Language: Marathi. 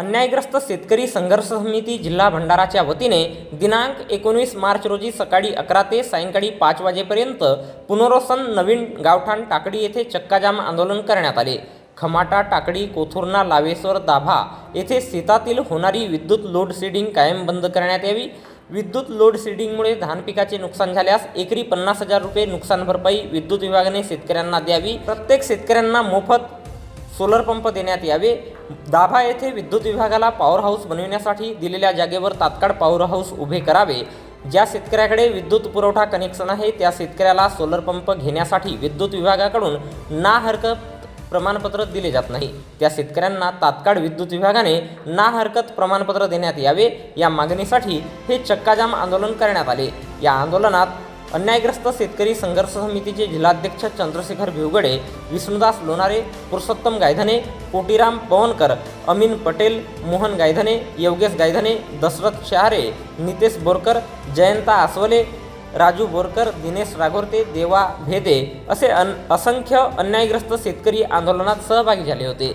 अन्यायग्रस्त शेतकरी संघर्ष समिती जिल्हा भंडाराच्या वतीने दिनांक एकोणीस मार्च रोजी सकाळी अकरा ते सायंकाळी पाच वाजेपर्यंत पुनर्वसन नवीन गावठाण टाकडी येथे चक्काजाम आंदोलन करण्यात आले. खमाटा टाकडी कोथुर्ना लावेश्वर दाभा येथे शेतातील होणारी विद्युत लोडशेडिंग कायम बंद करण्यात यावी. विद्युत लोडशेडिंगमुळे धान पिकाचे नुकसान झाल्यास एकरी पन्नास हजार रुपये नुकसान भरपाई विद्युत विभागाने शेतकऱ्यांना द्यावी. प्रत्येक शेतकऱ्यांना मोफत सोलर पंप देण्यात यावे. दाभा येथे विद्युत विभागाला पॉवर हाऊस बनविण्यासाठी दिलेल्या जागेवर तात्काळ पॉवर हाऊस उभे करावे. ज्या शेतकऱ्याकडे विद्युत पुरवठा कनेक्शन आहे त्या शेतकऱ्याला सोलर पंप घेण्यासाठी विद्युत विभागाकडून ना हरकत प्रमाणपत्र दिले जात नाही. त्या शेतकऱ्यांना तात्काळ विद्युत विभागाने ना हरकत प्रमाणपत्र देण्यात यावे. या मागणीसाठी हे चक्काजाम आंदोलन करण्यात आले. या आंदोलनात अन्यायग्रस्त शेतकरी संघर्ष समितीचे जिल्हाध्यक्ष चंद्रशेखर भिवगडे विष्णुदास लोणारे पुरुषोत्तम गायधने कोटीराम पवनकर अमीन पटेल मोहन गायधने योगेश गायधने दशरथ शहारे नितेश बोरकर जयंता आसवले राजू बोरकर दिनेश राघोरते देवा भेदे असे अन असंख्य अन्यायग्रस्त शेतकरी आंदोलनात सहभागी झाले होते.